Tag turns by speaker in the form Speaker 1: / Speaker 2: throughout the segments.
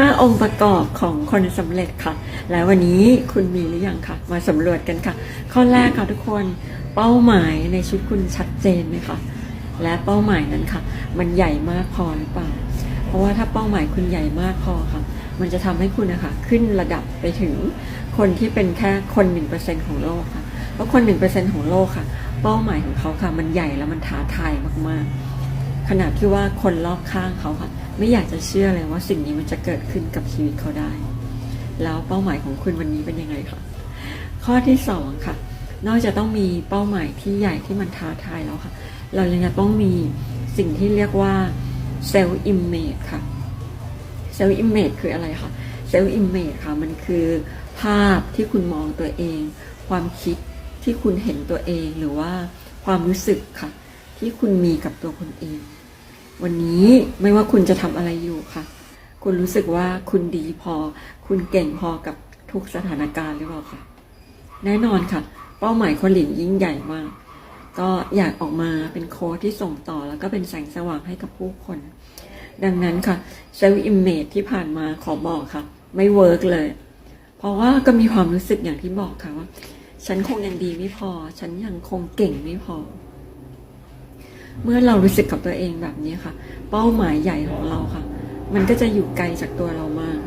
Speaker 1: 5 องค์ประกอบของคนสำเร็จค่ะ แล้ววันนี้คุณมีหรือยังคะมาสำรวจกันค่ะ ข้อแรกค่ะทุกคนเป้าหมายในชีวิตคุณชัดเจนไหมคะและเป้าหมายนั้นค่ะ มันใหญ่มากพอหรือเปล่า เพราะว่าถ้าเป้าหมายคุณใหญ่มากพอค่ะ มันจะทำให้คุณนะคะขึ้นระดับไปถึงคนที่เป็นแค่คนหนึ่งเปอร์เซ็นของโลกค่ะเพราะคนหนึ่งเปอร์เซ็นของโลกค่ะ เป้าหมายของเขาค่ะ มันใหญ่แล้วมันท้าทายมากๆ นาดที่ว่าคนรอบข้างเขาค่ะ ไม่อยากจะเชื่อเลยว่าสิ่งนี้มันจะเกิดขึ้นกับชีวิตเขาได้ แล้วเป้าหมายของคุณวันนี้เป็นยังไงคะข้อที่สองค่ะ นอกจากต้องมีเป้าหมายที่ใหญ่ที่มันท้าทายแล้วค่ะ เรายังจะต้องมีสิ่งที่เรียกว่าเซลล์อิมเมจค่ะเซลล์อิมเมจคืออะไรคะเซลล์อิมเมจค่ะมันคือภาพที่คุณมองตัวเอง ความคิดที่คุณเห็นตัวเองหรือว่าความรู้สึกค่ะ ที่คุณมีกับตัวคุณเอง วันนี้ไม่ว่าคุณจะทำอะไรอยู่ค่ะ คุณรู้สึกว่าคุณดีพอ คุณเก่งพอกับทุกสถานการณ์หรือเปล่าคะแน่นอนค่ะ เป้าหมายคนหลินยิ่งใหญ่มาก ก็อยากออกมาเป็นโค้ดที่ส่งต่อแล้วก็เป็นแสงสว่างให้กับผู้คน ดังนั้นค่ะเซลล์อิมเมจที่ผ่านมาขอบอกค่ะ ไม่เวิร์กเลย เพราะว่าก็มีความรู้สึกอย่างที่บอกค่ะว่า ฉันคงยังดีไม่พอ ฉันยังคงเก่งไม่พอ เมื่อเรารู้สึกกับตัวเองแบบนี้ค่ะ เป้าหมายใหญ่ของเราค่ะ มันก็จะอยู่ไกลจากตัวเรามาก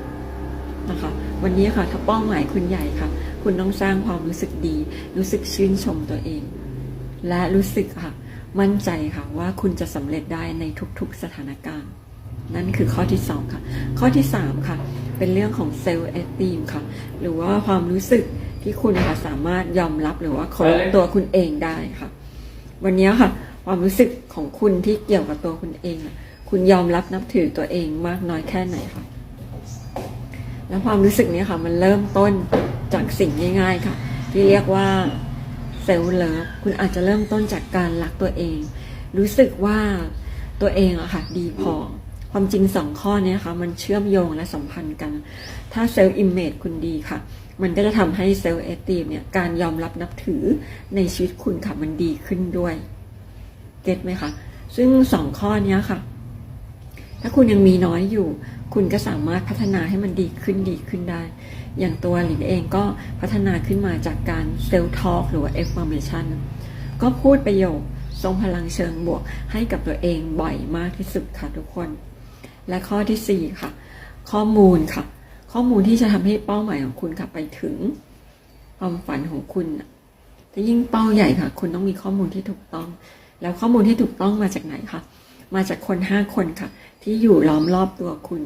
Speaker 1: นะคะ วันนี้ค่ะ ถ้าเป้าหมายคุณใหญ่ค่ะ คุณต้องสร้างความรู้สึกดี รู้สึกชื่นชมตัวเอง และรู้สึกค่ะ มั่นใจค่ะว่าคุณจะสำเร็จได้ในทุกๆสถานการณ์ นั่นคือข้อที่สองค่ะ ข้อที่สามค่ะ เป็นเรื่องของเซลล์เอสตีมค่ะ หรือว่าความรู้สึกที่คุณค่ะสามารถยอมรับหรือว่าเคารพตัวคุณเองได้ค่ะ วันนี้ค่ะ ความรู้สึกของคุณที่เกี่ยวกับตัวคุณเอง คุณยอมรับนับถือตัวเองมากน้อยแค่ไหนคะแล้วความรู้สึกนี้ค่ะ มันเริ่มต้นจากสิ่งง่าย ๆ ค่ะ ที่เรียกว่าเซลล์เลิฟคุณอาจจะเริ่มต้นจากการรักตัวเอง รู้สึกว่าตัวเองอะค่ะ ดีพอ ความจริงสองข้อเนี้ยค่ะ มันเชื่อมโยงและสัมพันธ์กัน ถ้าเซลล์อิมเมจคุณดีค่ะ มันก็จะทำให้เซลล์เอสตีมเนี่ยการยอมรับนับถือในชีวิตคุณค่ะ มันดีขึ้นด้วย เก็ตไหมคะ ซึ่งสองข้อนี้ค่ะ ถ้าคุณยังมีน้อยอยู่ คุณก็สามารถพัฒนาให้มันดีขึ้นดีขึ้นได้ อย่างตัวหลินเองก็พัฒนาขึ้นมาจากการเซลล์ทอล์กหรือว่า affirmation ก็พูดประโยคทรงพลังเชิงบวกให้กับตัวเองบ่อยมากที่สุดค่ะทุกคน และข้อที่สี่ค่ะ ข้อมูลค่ะ ข้อมูลที่จะทำให้เป้าหมายของคุณค่ะไปถึงความฝันของคุณน่ะแต่ยิ่งเป้าใหญ่ค่ะ คุณต้องมีข้อมูลที่ถูกต้อง แล้วข้อมูลที่ถูกต้องมาจากไหนคะมาจากคนห้าคนค่ะ ที่อยู่ล้อมรอบตัวคุณ